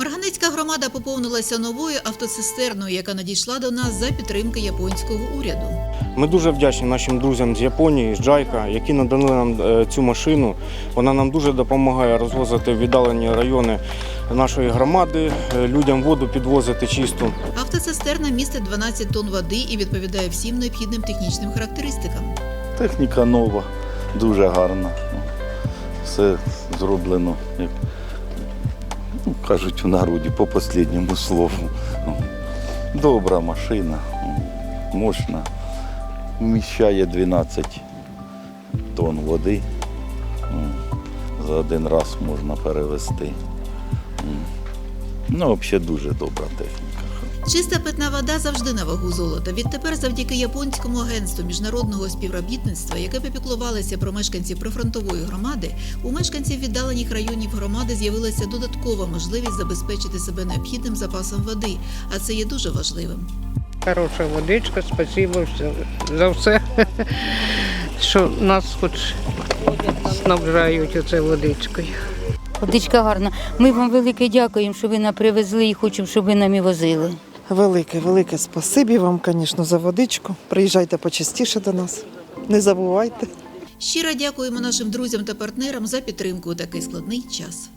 Марганецька громада поповнилася новою автоцистерною, яка надійшла до нас за підтримки японського уряду. Ми дуже вдячні нашим друзям з Японії, з Джайка, які надали нам е, цю машину. Вона нам дуже допомагає розвозити віддалені райони нашої громади, е, людям воду підвозити чисту. Автоцистерна містить 12 тонн води і відповідає всім необхідним технічним характеристикам. Техніка нова, дуже гарна. Ну, Все зроблено, як ну, кажуть в народі, по останньому слову. Ну, Добра машина, мощна. Вміщає 12 тонн води. Ну, За один раз можна перевезти. Ну, взагалі дуже добра техніка. Чиста питна вода завжди на вагу золота. Відтепер, завдяки японському агентству міжнародного співробітництва, яке попіклувалося про мешканців прифронтової громади, у мешканців віддалених районів громади з'явилася додаткова можливість забезпечити себе необхідним запасом води, а це є дуже важливим. Хороша водичка, спасибо за все, що нас хоч снабжають оце водичкою. Водичка гарна. Ми вам велике дякуємо, що ви нам привезли і хочемо, щоб ви нам і возили. Велике, велике спасибі вам, звісно, за водичку. Приїжджайте почастіше до нас. Не забувайте. Щиро дякуємо нашим друзям та партнерам за підтримку у такий складний час.